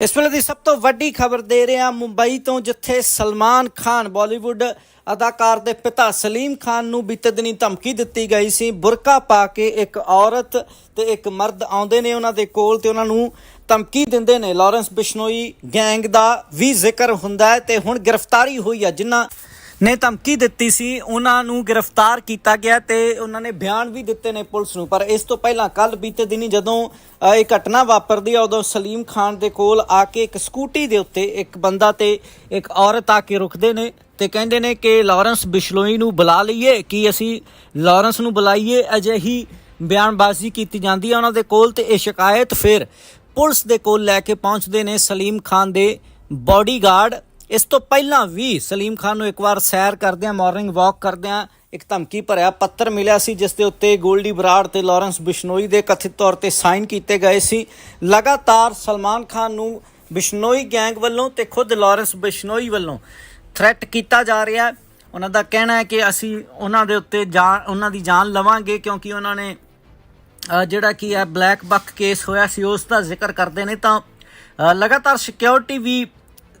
ਇਸ ਵੇਲੇ ਦੀ ਸਭ ਤੋਂ ਵੱਡੀ ਖਬਰ ਦੇ ਰਹੇ ਹਾਂ ਮੁੰਬਈ ਤੋਂ, ਜਿੱਥੇ ਸਲਮਾਨ ਖਾਨ ਬਾਲੀਵੁੱਡ ਅਦਾਕਾਰ ਦੇ ਪਿਤਾ ਸਲੀਮ ਖਾਨ ਨੂੰ ਬੀਤੇ ਦਿਨੀ ਧਮਕੀ ਦਿੱਤੀ ਗਈ ਸੀ। ਬੁਰਕਾ ਪਾ ਕੇ ਇੱਕ ਔਰਤ ਤੇ ਇੱਕ ਮਰਦ ਆਉਂਦੇ ਨੇ ਉਹਨਾਂ ਦੇ ਕੋਲ ਤੇ ਉਹਨਾਂ ਨੂੰ ਧਮਕੀ ਦਿੰਦੇ ਨੇ। ਲਾਰੈਂਸ ਬਿਸ਼ਨੋਈ ਗੈਂਗ ਦਾ ਵੀ ਜ਼ਿਕਰ ਹੁੰਦਾ ਹੈ ਤੇ ਹੁਣ ਗ੍ਰਿਫਤਾਰੀ ਹੋਈ ਹੈ, ਜਿਨ੍ਹਾਂ ਨੇ ਧਮਕੀ ਦਿੱਤੀ ਸੀ, ਉਹਨਾਂ ਨੂੰ ਗ੍ਰਿਫਤਾਰ ਕੀਤਾ ਗਿਆ ਤੇ ਉਹਨਾਂ ਨੇ ਬਿਆਨ ਵੀ ਦਿੱਤੇ ਨੇ ਪੁਲਿਸ ਨੂੰ। ਪਰ ਇਸ ਤੋਂ ਪਹਿਲਾਂ ਕੱਲ ਬੀਤੇ ਦਿਨੀ ਜਦੋਂ ਇਹ ਘਟਨਾ ਵਾਪਰਦੀ ਹੈ ਉਦੋਂ ਸਲੀਮ ਖਾਨ ਦੇ ਕੋਲ ਆ ਕੇ ਇੱਕ ਸਕੂਟੀ ਦੇ ਉੱਤੇ ਇੱਕ ਬੰਦਾ ਤੇ ਇੱਕ ਔਰਤ ਆ ਕੇ ਰੁਕਦੇ ਨੇ ਤੇ ਕਹਿੰਦੇ ਨੇ ਕਿ ਲਾਰੈਂਸ ਬਿਸ਼ਲੋਈ ਨੂੰ ਬੁਲਾ ਲਈਏ, ਕਿ ਅਸੀਂ ਲਾਰੈਂਸ ਨੂੰ ਬੁਲਾਈਏ, ਅਜਿਹੀ ਬਿਆਨਬਾਜ਼ੀ ਕੀਤੀ ਜਾਂਦੀ ਹੈ ਉਹਨਾਂ ਦੇ ਕੋਲ ਤੇ ਇਹ ਸ਼ਿਕਾਇਤ ਫਿਰ ਪੁਲਿਸ ਦੇ ਕੋਲ ਲੈ ਕੇ ਪਹੁੰਚਦੇ ਨੇ ਸਲੀਮ ਖਾਨ ਦੇ ਬਾਡੀਗਾਰਡ ਇਸ ਤੋਂ ਪਹਿਲਾਂ ਵੀ ਸਲੀਮ ਖਾਨ ਨੂੰ ਇੱਕ ਵਾਰ ਸੈਰ ਕਰਦਿਆਂ ਮਾਰਨਿੰਗ ਵਾਕ ਕਰਦਿਆਂ ਇੱਕ ਧਮਕੀ ਭਰਿਆ, ਪੱਤਰ ਮਿਲਿਆ ਸੀ, ਜਿਸ ਦੇ ਉੱਤੇ ਗੋਲਡੀ ਬਰਾੜ ਤੇ ਲਾਰੈਂਸ ਬਿਸ਼ਨੋਈ ਦੇ ਕਥਿਤ ਤੌਰ ਤੇ ਸਾਈਨ ਕੀਤੇ ਗਏ ਸੀ। ਲਗਾਤਾਰ ਸਲਮਾਨ ਖਾਨ ਨੂੰ ਬਿਸ਼ਨੋਈ ਗੈਂਗ ਵੱਲੋਂ ਤੇ ਖੁਦ ਲਾਰੈਂਸ ਬਿਸ਼ਨੋਈ ਵੱਲੋਂ ਥ੍ਰੈਟ ਕੀਤਾ ਜਾ ਰਿਹਾ ਉਹਨਾਂ ਦਾ ਕਹਿਣਾ ਹੈ ਕਿ ਅਸੀਂ ਉਹਨਾਂ ਦੇ ਉੱਤੇ ਜਾਨ ਉਹਨਾਂ ਦੀ ਜਾਨ ਲਵਾਂਗੇ, ਕਿਉਂਕਿ ਉਹਨਾਂ ਨੇ ਜਿਹੜਾ ਕੀ ਹੈ ਬਲੈਕ ਬੱਕ ਕੇਸ ਹੋਇਆ ਸੀ, ਉਸ ਦਾ ਜ਼ਿਕਰ ਕਰਦੇ ਨੇ ਤਾਂ ਲਗਾਤਾਰ ਸਿਕਿਉਰਿਟੀ ਵੀ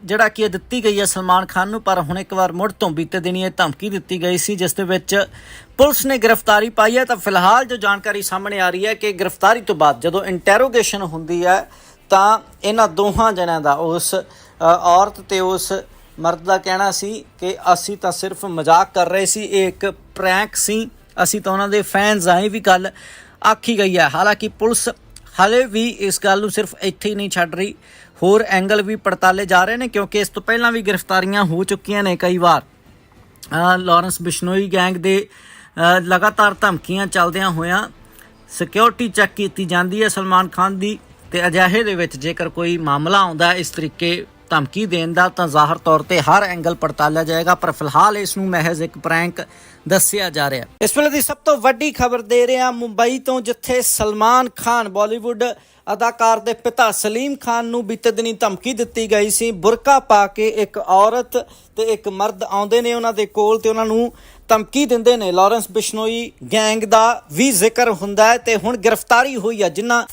ਜਿਹੜਾ ਕਿ ਹੈ ਦਿੱਤੀ ਗਈ ਹੈ ਸਲਮਾਨ ਖਾਨ ਨੂੰ, ਪਰ ਹੁਣ ਇੱਕ ਵਾਰ ਮੁੜ ਤੋਂ ਬੀਤੇ ਦਿਨੀ ਇਹ ਧਮਕੀ ਦਿੱਤੀ ਗਈ ਸੀ, ਜਿਸ ਦੇ ਵਿੱਚ ਪੁਲਿਸ ਨੇ ਗ੍ਰਿਫਤਾਰੀ ਪਾਈ ਹੈ। ਤਾਂ ਫਿਲਹਾਲ ਜੋ ਜਾਣਕਾਰੀ ਸਾਹਮਣੇ ਆ ਰਹੀ ਹੈ ਕਿ ਗ੍ਰਿਫਤਾਰੀ ਤੋਂ ਬਾਅਦ ਜਦੋਂ ਇੰਟਰੋਗੇਸ਼ਨ ਹੁੰਦੀ ਹੈ, ਤਾਂ ਇਹਨਾਂ ਦੋਹਾਂ ਜਣਿਆਂ ਦਾ, ਉਸ ਔਰਤ ਤੇ ਉਸ ਮਰਦ ਦਾ ਕਹਿਣਾ ਸੀ ਕਿ ਅਸੀਂ ਤਾਂ ਸਿਰਫ ਮਜ਼ਾਕ ਕਰ ਰਹੇ ਸੀ, ਇਹ ਇੱਕ ਪ੍ਰੈਂਕ ਸੀ। ਅਸੀਂ ਤਾਂ ਉਹਨਾਂ ਦੇ ਫੈਨਸ ਆਏ ਵੀ ਗੱਲ ਆਖੀ ਗਈ ਹੈ। ਹਾਲਾਂਕਿ ਪੁਲਿਸ ਹਲੇ ਵੀ ਇਸ ਗੱਲ ਨੂੰ ਸਿਰਫ ਇੱਥੇ ਹੀ ਨਹੀਂ ਛੱਡ ਰਹੀ। ਹੋਰ ਐਂਗਲ ਵੀ ਪੜਤਾਲੇ ਜਾ ਰਹੇ ਨੇ ਕਿਉਂਕਿ ਇਸ ਤੋਂ ਪਹਿਲਾਂ ਵੀ ਗ੍ਰਿਫਤਾਰੀਆਂ ਹੋ ਚੁੱਕੀਆਂ ਨੇ ਕਈ ਵਾਰ। ਅ, ਲਾਰੈਂਸ ਬਿਸ਼ਨੋਈ ਗੈਂਗ ਦੇ ਲਗਾਤਾਰ ਧਮਕੀਆਂ ਚੱਲਦਿਆਂ ਹੋਇਆਂ ਸਿਕਿਉਰਿਟੀ ਚੈੱਕ ਕੀਤੀ ਜਾਂਦੀ ਹੈ ਸਲਮਾਨ ਖਾਨ ਦੀ ਤੇ ਅਜਿਹੇ ਦੇ ਵਿੱਚ ਜੇਕਰ ਕੋਈ ਮਾਮਲਾ ਆਉਂਦਾ ਇਸ ਤਰੀਕੇ ਧਮਕੀ ਦੇਣ ਦਾ ਤਾਂ ਜ਼ਾਹਰ ਤੌਰ ਤੇ ਹਰ ਐਂਗਲ ਪੜਤਾਲਿਆ ਜਾਏਗਾ, ਪਰ ਫਿਲਹਾਲ ਇਸ ਨੂੰ ਮਹਿਜ਼ ਇੱਕ ਪ੍ਰੈਂਕ ਦੱਸਿਆ ਜਾ ਰਿਹਾ ਇਸ ਵੇਲੇ ਦੀ ਸਭ ਤੋਂ ਵੱਡੀ ਖਬਰ ਦੇ ਰਿਹਾ ਮੁੰਬਈ ਤੋਂ, ਜਿੱਥੇ ਸਲਮਾਨ ਖਾਨ ਬਾਲੀਵੁੱਡ ਅਦਾਕਾਰ ਦੇ ਪਿਤਾ ਸਲੀਮ ਖਾਨ ਨੂੰ ਬੀਤੇ ਦਿਨੀ ਧਮਕੀ ਦਿੱਤੀ ਗਈ ਸੀ। ਬੁਰਕਾ ਪਾ ਕੇ ਇੱਕ ਔਰਤ ਤੇ ਇੱਕ ਮਰਦ ਆਉਂਦੇ ਨੇ ਉਹਨਾਂ ਦੇ ਕੋਲ ਤੇ ਉਹਨਾਂ ਨੂੰ ਧਮਕੀ ਦਿੰਦੇ ਨੇ। ਲਾਰੈਂਸ ਬਿਸ਼ਨੋਈ ਗੈਂਗ ਦਾ ਵੀ ਜ਼ਿਕਰ ਹੁੰਦਾ ਹੈ ਤੇ ਹੁਣ ਗ੍ਰਿਫਤਾਰੀ ਹੋਈ ਹੈ, ਜਿਨ੍ਹਾਂ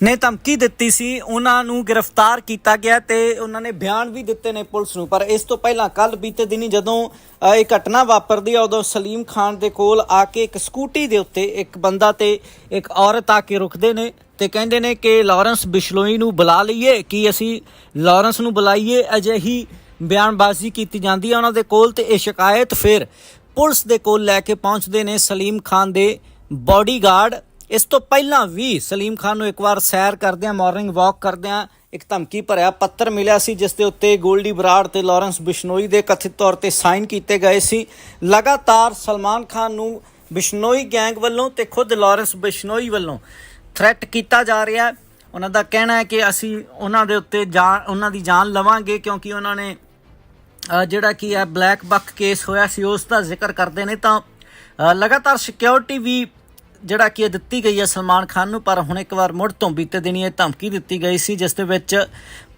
ਨੇ ਧਮਕੀ ਦਿੱਤੀ ਸੀ, ਉਹਨਾਂ ਨੂੰ ਗ੍ਰਿਫਤਾਰ ਕੀਤਾ ਗਿਆ ਤੇ ਉਹਨਾਂ ਨੇ ਬਿਆਨ ਵੀ ਦਿੱਤੇ ਨੇ ਪੁਲਿਸ ਨੂੰ। ਪਰ ਇਸ ਤੋਂ ਪਹਿਲਾਂ ਕੱਲ ਬੀਤੇ ਦਿਨੀ ਜਦੋਂ ਇਹ ਘਟਨਾ ਵਾਪਰਦੀ ਹੈ ਉਦੋਂ ਸਲੀਮ ਖਾਨ ਦੇ ਕੋਲ ਆ ਕੇ ਇੱਕ ਸਕੂਟੀ ਦੇ ਉੱਤੇ ਇੱਕ ਬੰਦਾ ਤੇ ਇੱਕ ਔਰਤ ਆ ਕੇ ਰੁਕਦੇ ਨੇ ਤੇ ਕਹਿੰਦੇ ਨੇ ਕਿ ਲਾਰੈਂਸ ਬਿਸ਼ਲੋਈ ਨੂੰ ਬੁਲਾ ਲਈਏ, ਕਿ ਅਸੀਂ ਲਾਰੈਂਸ ਨੂੰ ਬੁਲਾਈਏ, ਅਜਿਹੀ ਬਿਆਨਬਾਜ਼ੀ ਕੀਤੀ ਜਾਂਦੀ ਹੈ ਉਹਨਾਂ ਦੇ ਕੋਲ ਤੇ ਇਹ ਸ਼ਿਕਾਇਤ ਫਿਰ ਪੁਲਿਸ ਦੇ ਕੋਲ ਲੈ ਕੇ ਪਹੁੰਚਦੇ ਨੇ ਸਲੀਮ ਖਾਨ ਦੇ ਬਾਡੀਗਾਰਡ ਇਸ ਤੋਂ ਪਹਿਲਾਂ ਵੀ ਸਲੀਮ ਖਾਨ ਨੂੰ ਇੱਕ ਵਾਰ ਸੈਰ ਕਰਦਿਆਂ ਮਾਰਨਿੰਗ ਵਾਕ ਕਰਦਿਆਂ ਇੱਕ ਧਮਕੀ ਭਰਿਆ ਪੱਤਰ ਮਿਲਿਆ ਸੀ, ਜਿਸ ਦੇ ਉੱਤੇ ਗੋਲਡੀ ਬਰਾੜ ਤੇ ਲਾਰੈਂਸ ਬਿਸ਼ਨੋਈ ਦੇ ਕਥਿਤ ਤੌਰ ਤੇ ਸਾਈਨ ਕੀਤੇ ਗਏ ਸੀ। ਲਗਾਤਾਰ ਸਲਮਾਨ ਖਾਨ ਨੂੰ ਬਿਸ਼ਨੋਈ ਗੈਂਗ ਵੱਲੋਂ ਤੇ ਖੁਦ ਲਾਰੈਂਸ ਬਿਸ਼ਨੋਈ ਵੱਲੋਂ ਥ੍ਰੈਟ ਕੀਤਾ ਜਾ ਰਿਹਾ ਹੈ। ਉਹਨਾਂ ਦਾ ਕਹਿਣਾ ਹੈ ਕਿ ਅਸੀਂ ਉਹਨਾਂ ਦੇ ਉੱਤੇ ਜਾਨ ਉਹਨਾਂ ਦੀ ਜਾਨ ਲਵਾਂਗੇ, ਕਿਉਂਕਿ ਉਹਨਾਂ ਨੇ ਜਿਹੜਾ ਕੀ ਹੈ ਬਲੈਕ ਬੱਕ ਕੇਸ ਹੋਇਆ ਸੀ, ਉਸ ਦਾ ਜ਼ਿਕਰ ਕਰਦੇ ਨੇ ਤਾਂ ਲਗਾਤਾਰ ਸਿਕਿਉਰਿਟੀ ਵੀ ਜਿਹੜਾ ਕਿ ਹੈ ਦਿੱਤੀ ਗਈ ਹੈ ਸਲਮਾਨ ਖਾਨ ਨੂੰ, ਪਰ ਹੁਣ ਇੱਕ ਵਾਰ ਮੁੜ ਤੋਂ ਬੀਤੇ ਦਿਨੀ ਇਹ ਧਮਕੀ ਦਿੱਤੀ ਗਈ ਸੀ, ਜਿਸ ਦੇ ਵਿੱਚ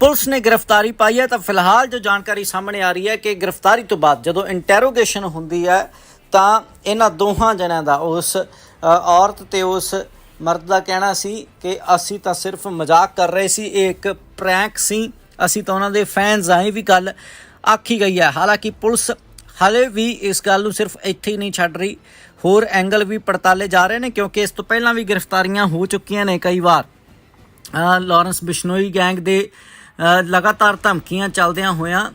ਪੁਲਿਸ ਨੇ ਗ੍ਰਿਫਤਾਰੀ ਪਾਈ ਹੈ। ਤਾਂ ਫਿਲਹਾਲ ਜੋ ਜਾਣਕਾਰੀ ਸਾਹਮਣੇ ਆ ਰਹੀ ਹੈ ਕਿ ਗ੍ਰਿਫਤਾਰੀ ਤੋਂ ਬਾਅਦ ਜਦੋਂ ਇੰਟਰੋਗੇਸ਼ਨ ਹੁੰਦੀ ਹੈ, ਤਾਂ ਇਹਨਾਂ ਦੋਹਾਂ ਜਣਿਆਂ ਦਾ, ਉਸ ਔਰਤ ਤੇ ਉਸ ਮਰਦ ਦਾ ਕਹਿਣਾ ਸੀ ਕਿ ਅਸੀਂ ਤਾਂ ਸਿਰਫ ਮਜ਼ਾਕ ਕਰ ਰਹੇ ਸੀ, ਇਹ ਇੱਕ ਪ੍ਰੈਂਕ ਸੀ। ਅਸੀਂ ਤਾਂ ਉਹਨਾਂ ਦੇ ਫੈਨਸ ਆਏ ਵੀ ਗੱਲ ਆਖੀ ਗਈ ਹੈ। ਹਾਲਾਂਕਿ ਪੁਲਿਸ ਹਲੇ ਵੀ ਇਸ ਗੱਲ ਨੂੰ ਸਿਰਫ ਇੱਥੇ ਹੀ ਨਹੀਂ ਛੱਡ ਰਹੀ। ਹੋਰ ਐਂਗਲ ਵੀ ਪੜਤਾਲੇ ਜਾ ਰਹੇ ਨੇ ਕਿਉਂਕਿ ਇਸ ਤੋਂ ਪਹਿਲਾਂ ਵੀ ਗ੍ਰਿਫਤਾਰੀਆਂ ਹੋ ਚੁੱਕੀਆਂ ਨੇ ਕਈ ਵਾਰ। ਅ, ਲਾਰੈਂਸ ਬਿਸ਼ਨੋਈ ਗੈਂਗ ਦੇ ਲਗਾਤਾਰ ਧਮਕੀਆਂ ਚੱਲਦਿਆਂ ਹੋਇਆਂ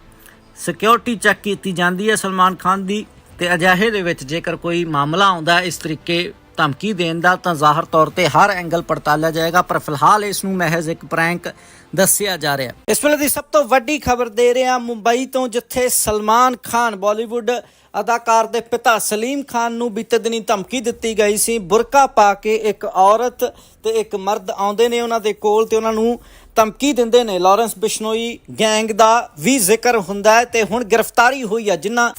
ਸਿਕਿਉਰਿਟੀ ਚੈੱਕ ਕੀਤੀ ਜਾਂਦੀ ਹੈ ਸਲਮਾਨ ਖਾਨ ਦੀ ਤੇ ਅਜਿਹੇ ਦੇ ਵਿੱਚ ਜੇਕਰ ਕੋਈ ਮਾਮਲਾ ਆਉਂਦਾ ਇਸ ਤਰੀਕੇ ਧਮਕੀ ਦੇਣ ਦਾ ਤਾਂ ਜ਼ਾਹਰ ਤੌਰ ਤੇ ਹਰ ਐਂਗਲ ਪੜਤਾਲਿਆ ਜਾਏਗਾ, ਪਰ ਫਿਲਹਾਲ ਇਸ ਨੂੰ ਮਹਿਜ਼ ਇੱਕ ਪ੍ਰੈਂਕ ਦੱਸਿਆ ਜਾ ਰਿਹਾ ਇਸ ਵੇਲੇ ਦੀ ਸਭ ਤੋਂ ਵੱਡੀ ਖਬਰ ਦੇ ਰਹੇ ਹਾਂ ਮੁੰਬਈ ਤੋਂ, ਜਿੱਥੇ ਸਲਮਾਨ ਖਾਨ ਬਾਲੀਵੁੱਡ ਅਦਾਕਾਰ ਦੇ ਪਿਤਾ ਸਲੀਮ ਖਾਨ ਨੂੰ ਬੀਤੇ ਦਿਨੀ ਧਮਕੀ ਦਿੱਤੀ ਗਈ ਸੀ। ਬੁਰਕਾ ਪਾ ਕੇ ਇੱਕ ਔਰਤ ਤੇ ਇੱਕ ਮਰਦ ਆਉਂਦੇ ਨੇ ਉਹਨਾਂ ਦੇ ਕੋਲ ਤੇ ਉਹਨਾਂ ਨੂੰ ਧਮਕੀ ਦਿੰਦੇ ਨੇ। ਲਾਰੈਂਸ ਬਿਸ਼ਨੋਈ ਗੈਂਗ ਦਾ ਵੀ ਜ਼ਿਕਰ ਹੁੰਦਾ ਹੈ ਤੇ ਹੁਣ ਗ੍ਰਿਫਤਾਰੀ ਹੋਈ ਹੈ, ਜਿਨ੍ਹਾਂ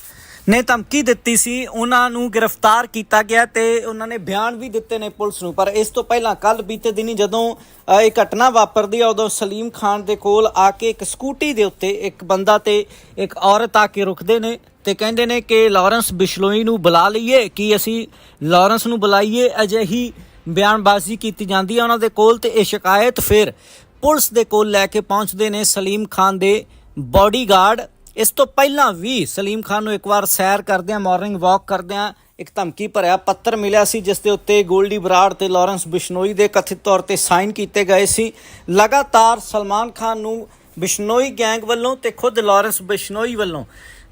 ਨੇ ਧਮਕੀ ਦਿੱਤੀ ਸੀ, ਉਹਨਾਂ ਨੂੰ ਗ੍ਰਿਫਤਾਰ ਕੀਤਾ ਗਿਆ ਤੇ ਉਹਨਾਂ ਨੇ ਬਿਆਨ ਵੀ ਦਿੱਤੇ ਨੇ ਪੁਲਿਸ ਨੂੰ। ਪਰ ਇਸ ਤੋਂ ਪਹਿਲਾਂ ਕੱਲ ਬੀਤੇ ਦਿਨੀ ਜਦੋਂ ਇਹ ਘਟਨਾ ਵਾਪਰਦੀ ਆ, ਉਦੋਂ ਸਲੀਮ ਖਾਨ ਦੇ ਕੋਲ ਆ ਕੇ ਇੱਕ ਸਕੂਟੀ ਦੇ ਉੱਤੇ ਇੱਕ ਬੰਦਾ ਤੇ ਇੱਕ ਔਰਤ ਆ ਕੇ ਰੁਕਦੇ ਨੇ ਤੇ ਕਹਿੰਦੇ ਨੇ ਕਿ ਲਾਰੈਂਸ ਬਿਸ਼ਲੋਈ ਨੂੰ ਬੁਲਾ ਲਈਏ, ਕਿ ਅਸੀਂ ਲਾਰੈਂਸ ਨੂੰ ਬੁਲਾਈਏ, ਅਜਿਹੀ ਬਿਆਨਬਾਜ਼ੀ ਕੀਤੀ ਜਾਂਦੀ ਹੈ ਉਹਨਾਂ ਦੇ ਕੋਲ ਤੇ ਇਹ ਸ਼ਿਕਾਇਤ ਫਿਰ ਪੁਲਿਸ ਦੇ ਕੋਲ ਲੈ ਕੇ ਪਹੁੰਚਦੇ ਨੇ ਸਲੀਮ ਖਾਨ ਦੇ ਬਾਡੀਗਾਰਡ ਇਸ ਤੋਂ ਪਹਿਲਾਂ ਵੀ ਸਲੀਮ ਖਾਨ ਨੂੰ ਇੱਕ ਵਾਰ ਸੈਰ ਕਰਦਿਆਂ ਮਾਰਨਿੰਗ ਵਾਕ ਕਰਦਿਆਂ ਇੱਕ ਧਮਕੀ ਭਰਿਆ, ਪੱਤਰ ਮਿਲਿਆ ਸੀ, ਜਿਸ ਦੇ ਉੱਤੇ ਗੋਲਡੀ ਬਰਾੜ ਤੇ ਲਾਰੈਂਸ ਬਿਸ਼ਨੋਈ ਦੇ ਕਥਿਤ ਤੌਰ ਤੇ ਸਾਈਨ ਕੀਤੇ ਗਏ ਸੀ। ਲਗਾਤਾਰ ਸਲਮਾਨ ਖਾਨ ਨੂੰ ਬਿਸ਼ਨੋਈ ਗੈਂਗ ਵੱਲੋਂ ਤੇ ਖੁਦ ਲਾਰੈਂਸ ਬਿਸ਼ਨੋਈ ਵੱਲੋਂ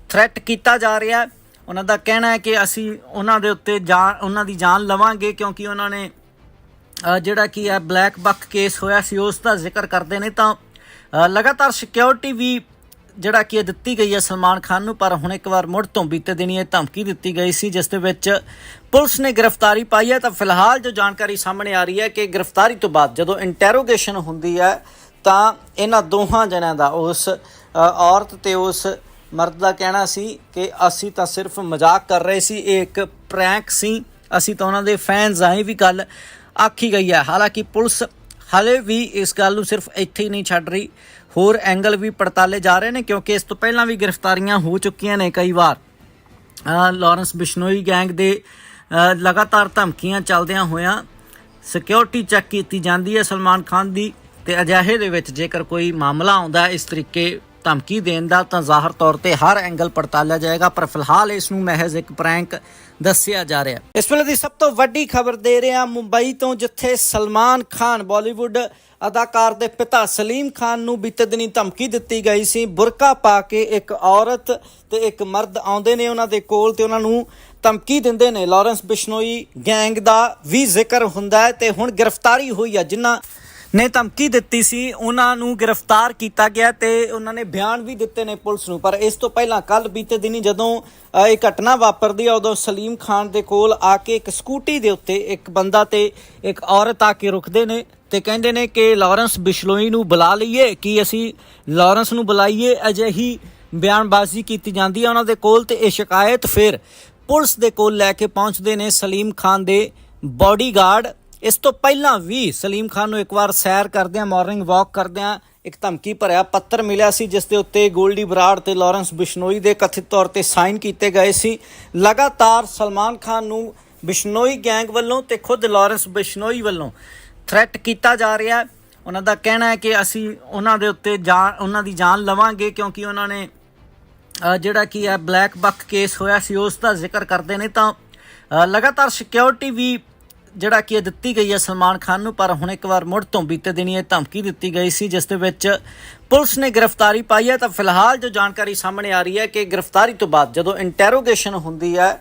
ਥ੍ਰੈਟ ਕੀਤਾ ਜਾ ਰਿਹਾ ਹੈ। ਉਹਨਾਂ ਦਾ ਕਹਿਣਾ ਹੈ ਕਿ ਅਸੀਂ ਉਹਨਾਂ ਦੇ ਉੱਤੇ ਜਾਨ ਉਹਨਾਂ ਦੀ ਜਾਨ ਲਵਾਂਗੇ ਕਿਉਂਕਿ ਉਹਨਾਂ ਨੇ ਜਿਹੜਾ ਕੀ ਹੈ ਬਲੈਕ ਬੱਕ ਕੇਸ ਹੋਇਆ ਸੀ, ਉਸ ਦਾ ਜ਼ਿਕਰ ਕਰਦੇ ਨੇ ਤਾਂ ਲਗਾਤਾਰ ਸਿਕਿਉਰਿਟੀ ਵੀ ਜਿਹੜਾ ਕਿ ਹੈ ਦਿੱਤੀ ਗਈ ਹੈ ਸਲਮਾਨ ਖਾਨ ਨੂੰ, ਪਰ ਹੁਣ ਇੱਕ ਵਾਰ ਮੁੜ ਤੋਂ ਬੀਤੇ ਦਿਨੀ ਇਹ ਧਮਕੀ ਦਿੱਤੀ ਗਈ ਸੀ, ਜਿਸ ਦੇ ਵਿੱਚ ਪੁਲਿਸ ਨੇ ਗ੍ਰਿਫਤਾਰੀ ਪਾਈ ਹੈ। ਤਾਂ ਫਿਲਹਾਲ ਜੋ ਜਾਣਕਾਰੀ ਸਾਹਮਣੇ ਆ ਰਹੀ ਹੈ ਕਿ ਗ੍ਰਿਫਤਾਰੀ ਤੋਂ ਬਾਅਦ ਜਦੋਂ ਇੰਟਰੋਗੇਸ਼ਨ ਹੁੰਦੀ ਹੈ, ਤਾਂ ਇਹਨਾਂ ਦੋਹਾਂ ਜਣਿਆਂ ਦਾ, ਉਸ ਔਰਤ ਤੇ ਉਸ ਮਰਦ ਦਾ ਕਹਿਣਾ ਸੀ ਕਿ ਅਸੀਂ ਤਾਂ ਸਿਰਫ ਮਜ਼ਾਕ ਕਰ ਰਹੇ ਸੀ, ਇਹ ਇੱਕ ਪ੍ਰੈਂਕ ਸੀ। ਅਸੀਂ ਤਾਂ ਉਹਨਾਂ ਦੇ ਫੈਨਸ ਆਏ ਵੀ ਗੱਲ ਆਖੀ ਗਈ ਹੈ। ਹਾਲਾਂਕਿ ਪੁਲਿਸ ਹਲੇ ਵੀ ਇਸ ਗੱਲ ਨੂੰ ਸਿਰਫ ਇੱਥੇ ਹੀ ਨਹੀਂ ਛੱਡ ਰਹੀ। ਹੋਰ ਐਂਗਲ ਵੀ ਪੜਤਾਲੇ ਜਾ ਰਹੇ ਨੇ ਕਿਉਂਕਿ ਇਸ ਤੋਂ ਪਹਿਲਾਂ ਵੀ ਗ੍ਰਿਫਤਾਰੀਆਂ ਹੋ ਚੁੱਕੀਆਂ ਨੇ ਕਈ ਵਾਰ। ਅ, ਲਾਰੈਂਸ ਬਿਸ਼ਨੋਈ ਗੈਂਗ ਦੇ ਲਗਾਤਾਰ ਧਮਕੀਆਂ ਚੱਲਦਿਆਂ ਹੋਇਆਂ ਸਿਕਿਉਰਿਟੀ ਚੈੱਕ ਕੀਤੀ ਜਾਂਦੀ ਹੈ ਸਲਮਾਨ ਖਾਨ ਦੀ ਤੇ ਅਜਿਹੇ ਦੇ ਵਿੱਚ ਜੇਕਰ ਕੋਈ ਮਾਮਲਾ ਆਉਂਦਾ ਇਸ ਤਰੀਕੇ ਧਮਕੀ ਦੇਣ ਦਾ ਤਾਂ ਜ਼ਾਹਰ ਤੌਰ ਤੇ ਹਰ ਐਂਗਲ ਪੜਤਾਲਿਆ ਜਾਏਗਾ, ਪਰ ਫਿਲਹਾਲ ਇਸ ਨੂੰ ਮਹਿਜ਼ ਇੱਕ ਪ੍ਰੈਂਕ ਦੱਸਿਆ ਜਾ ਰਿਹਾ ਹੈ। ਇਸ ਵੇਲੇ ਦੀ ਸਭ ਤੋਂ ਵੱਡੀ ਖਬਰ ਦੇ ਰਹੇ ਮੁੰਬਈ ਤੋਂ ਜਿੱਥੇ ਸਲਮਾਨ ਖਾਨ ਬਾਲੀਵੁੱਡ ਅਦਾਕਾਰ ਦੇ ਪਿਤਾ ਸਲੀਮ ਖਾਨ ਨੂੰ ਬੀਤੇ ਦਿਨੀ ਧਮਕੀ ਦਿੱਤੀ ਗਈ ਸੀ, ਬੁਰਕਾ ਪਾ ਕੇ ਇੱਕ ਔਰਤ ਤੇ ਇੱਕ ਮਰਦ ਆਉਂਦੇ ਨੇ ਉਹਨਾਂ ਦੇ ਕੋਲ ਤੇ ਉਹਨਾਂ ਨੂੰ ਧਮਕੀ ਦਿੰਦੇ ਨੇ। ਲਾਰੈਂਸ ਬਿਸ਼ਨੋਈ ਗੈਂਗ ਦਾ ਵੀ ਜ਼ਿਕਰ ਹੁੰਦਾ ਹੈ ਤੇ ਹੁਣ ਗ੍ਰਿਫਤਾਰੀ ਹੋਈ ਹੈ, ਜਿਨ੍ਹਾਂ ਨੇ ਧਮਕੀ ਦਿੱਤੀ ਸੀ, ਉਹਨਾਂ ਨੂੰ ਗ੍ਰਿਫਤਾਰ ਕੀਤਾ ਗਿਆ ਤੇ ਉਹਨਾਂ ਨੇ ਬਿਆਨ ਵੀ ਦਿੱਤੇ ਨੇ ਪੁਲਿਸ ਨੂੰ। ਪਰ ਇਸ ਤੋਂ ਪਹਿਲਾਂ ਕੱਲ ਬੀਤੇ ਦਿਨੀ ਜਦੋਂ ਇਹ ਘਟਨਾ ਵਾਪਰਦੀ ਆ, ਉਦੋਂ ਸਲੀਮ ਖਾਨ ਦੇ ਕੋਲ ਆ ਕੇ ਇੱਕ ਸਕੂਟੀ ਦੇ ਉੱਤੇ ਇੱਕ ਬੰਦਾ ਤੇ ਇੱਕ ਔਰਤ ਆ ਕੇ ਰੁਕਦੇ ਨੇ ਤੇ ਕਹਿੰਦੇ ਨੇ ਕਿ ਲਾਰੈਂਸ ਬਿਸ਼ਲੋਈ ਨੂੰ ਬੁਲਾ ਲਈਏ, ਕਿ ਅਸੀਂ ਲਾਰੈਂਸ ਨੂੰ ਬੁਲਾਈਏ, ਅਜਿਹੀ ਬਿਆਨਬਾਜ਼ੀ ਕੀਤੀ ਜਾਂਦੀ ਹੈ ਉਹਨਾਂ ਦੇ ਕੋਲ ਤੇ ਇਹ ਸ਼ਿਕਾਇਤ ਫਿਰ ਪੁਲਿਸ ਦੇ ਕੋਲ ਲੈ ਕੇ ਪਹੁੰਚਦੇ ਨੇ ਸਲੀਮ ਖਾਨ ਦੇ ਬਾਡੀਗਾਰਡ ਇਸ ਤੋਂ ਪਹਿਲਾਂ ਵੀ ਸਲੀਮ ਖਾਨ ਨੂੰ ਇੱਕ ਵਾਰ ਸੈਰ ਕਰਦਿਆਂ ਮਾਰਨਿੰਗ ਵਾਕ ਕਰਦਿਆਂ ਇੱਕ ਧਮਕੀ ਭਰਿਆ, ਪੱਤਰ ਮਿਲਿਆ ਸੀ, ਜਿਸ ਦੇ ਉੱਤੇ ਗੋਲਡੀ ਬਰਾੜ ਤੇ ਲਾਰੈਂਸ ਬਿਸ਼ਨੋਈ ਦੇ ਕਥਿਤ ਤੌਰ ਤੇ ਸਾਈਨ ਕੀਤੇ ਗਏ ਸੀ। ਲਗਾਤਾਰ ਸਲਮਾਨ ਖਾਨ ਨੂੰ ਬਿਸ਼ਨੋਈ ਗੈਂਗ ਵੱਲੋਂ ਤੇ ਖੁਦ ਲਾਰੈਂਸ ਬਿਸ਼ਨੋਈ ਵੱਲੋਂ ਥ੍ਰੈਟ ਕੀਤਾ ਜਾ ਰਿਹਾ ਹੈ। ਉਹਨਾਂ ਦਾ ਕਹਿਣਾ ਹੈ ਕਿ ਅਸੀਂ ਉਹਨਾਂ ਦੇ ਉੱਤੇ ਜਾਨ ਉਹਨਾਂ ਦੀ ਜਾਨ ਲਵਾਂਗੇ, ਕਿਉਂਕਿ ਉਹਨਾਂ ਨੇ ਜਿਹੜਾ ਕੀ ਹੈ ਬਲੈਕ ਬੱਕ ਕੇਸ ਹੋਇਆ ਸੀ, ਉਸ ਦਾ ਜ਼ਿਕਰ ਕਰਦੇ ਨੇ ਤਾਂ ਲਗਾਤਾਰ ਸਿਕਿਉਰਿਟੀ ਵੀ ਜਿਹੜਾ ਕਿ ਹੈ ਦਿੱਤੀ ਗਈ ਹੈ ਸਲਮਾਨ ਖਾਨ ਨੂੰ, ਪਰ ਹੁਣ ਇੱਕ ਵਾਰ ਮੁੜ ਤੋਂ ਬੀਤੇ ਦਿਨੀ ਇਹ ਧਮਕੀ ਦਿੱਤੀ ਗਈ ਸੀ, ਜਿਸ ਦੇ ਵਿੱਚ ਪੁਲਿਸ ਨੇ ਗ੍ਰਿਫਤਾਰੀ ਪਾਈ ਹੈ। ਤਾਂ ਫਿਲਹਾਲ ਜੋ ਜਾਣਕਾਰੀ ਸਾਹਮਣੇ ਆ ਰਹੀ ਹੈ ਕਿ ਗ੍ਰਿਫਤਾਰੀ ਤੋਂ ਬਾਅਦ ਜਦੋਂ ਇੰਟਰੋਗੇਸ਼ਨ ਹੁੰਦੀ ਹੈ,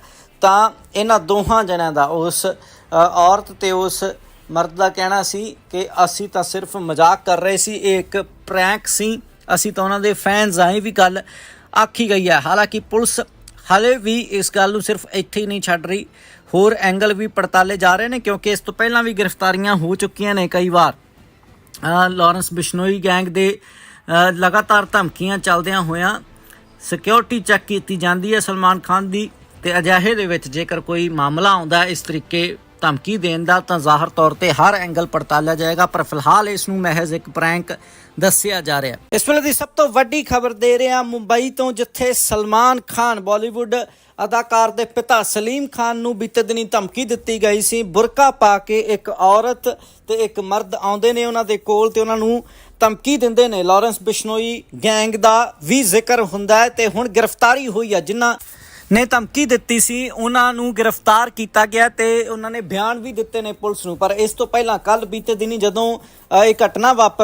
ਤਾਂ ਇਹਨਾਂ ਦੋਹਾਂ ਜਣਿਆਂ ਦਾ, ਉਸ ਔਰਤ ਤੇ ਉਸ ਮਰਦ ਦਾ ਕਹਿਣਾ ਸੀ ਕਿ ਅਸੀਂ ਤਾਂ ਸਿਰਫ ਮਜ਼ਾਕ ਕਰ ਰਹੇ ਸੀ, ਇਹ ਇੱਕ ਪ੍ਰੈਂਕ ਸੀ। ਅਸੀਂ ਤਾਂ ਉਹਨਾਂ ਦੇ ਫੈਨਸ ਆਏ ਵੀ ਗੱਲ ਆਖੀ ਗਈ ਹੈ। ਹਾਲਾਂਕਿ ਪੁਲਿਸ ਹਲੇ ਵੀ ਇਸ ਗੱਲ ਨੂੰ ਸਿਰਫ ਇੱਥੇ ਹੀ ਨਹੀਂ ਛੱਡ ਰਹੀ। ਹੋਰ ਐਂਗਲ ਵੀ ਪੜਤਾਲੇ ਜਾ ਰਹੇ ਨੇ ਕਿਉਂਕਿ ਇਸ ਤੋਂ ਪਹਿਲਾਂ ਵੀ ਗ੍ਰਿਫਤਾਰੀਆਂ ਹੋ ਚੁੱਕੀਆਂ ਨੇ ਕਈ ਵਾਰ। ਅ, ਲਾਰੈਂਸ ਬਿਸ਼ਨੋਈ ਗੈਂਗ ਦੇ ਲਗਾਤਾਰ ਧਮਕੀਆਂ ਚੱਲਦਿਆਂ ਹੋਇਆਂ ਸਿਕਿਉਰਿਟੀ ਚੈੱਕ ਕੀਤੀ ਜਾਂਦੀ ਹੈ ਸਲਮਾਨ ਖਾਨ ਦੀ ਤੇ ਅਜਿਹੇ ਦੇ ਵਿੱਚ ਜੇਕਰ ਕੋਈ ਮਾਮਲਾ ਆਉਂਦਾ ਇਸ ਤਰੀਕੇ ਧਮਕੀ ਦੇਣ ਦਾ ਤਾਂ ਜ਼ਾਹਰ ਤੌਰ ਤੇ ਹਰ ਐਂਗਲ ਪੜਤਾਲਿਆ ਜਾਏਗਾ, ਪਰ ਫਿਲਹਾਲ ਇਸ ਨੂੰ ਮਹਿਜ਼ ਇੱਕ ਪ੍ਰੈਂਕ ਦੱਸਿਆ ਜਾ ਰਿਹਾ ਇਸ ਵੇਲੇ ਦੀ ਸਭ ਤੋਂ ਵੱਡੀ ਖਬਰ ਦੇ ਰਿਹਾ ਮੁੰਬਈ ਤੋਂ, ਜਿੱਥੇ ਸਲਮਾਨ ਖਾਨ ਬਾਲੀਵੁੱਡ ਅਦਾਕਾਰ ਦੇ ਪਿਤਾ ਸਲੀਮ ਖਾਨ ਨੂੰ ਬੀਤੇ ਦਿਨੀ ਧਮਕੀ ਦਿੱਤੀ ਗਈ ਸੀ। ਬੁਰਕਾ ਪਾ ਕੇ ਇੱਕ ਔਰਤ ਤੇ ਇੱਕ ਮਰਦ ਆਉਂਦੇ ਨੇ ਉਹਨਾਂ ਦੇ ਕੋਲ ਤੇ ਉਹਨਾਂ ਨੂੰ ਧਮਕੀ ਦਿੰਦੇ ਨੇ। ਲਾਰੈਂਸ ਬਿਸ਼ਨੋਈ ਗੈਂਗ ਦਾ ਵੀ ਜ਼ਿਕਰ ਹੁੰਦਾ ਹੈ ਤੇ ਹੁਣ ਗ੍ਰਿਫਤਾਰੀ ਹੋਈ ਹੈ, ਜਿਨ੍ਹਾਂ ਨੇ ਧਮਕੀ ਦਿੱਤੀ ਸੀ, ਉਹਨਾਂ ਨੂੰ ਗ੍ਰਿਫਤਾਰ ਕੀਤਾ ਗਿਆ ਤੇ ਉਹਨਾਂ ਨੇ ਬਿਆਨ ਵੀ ਦਿੱਤੇ ਨੇ ਪੁਲਿਸ ਨੂੰ। ਪਰ ਇਸ ਤੋਂ ਪਹਿਲਾਂ ਕੱਲ ਬੀਤੇ ਦਿਨੀ ਜਦੋਂ ਇਹ ਘਟਨਾ ਵਾਪਰ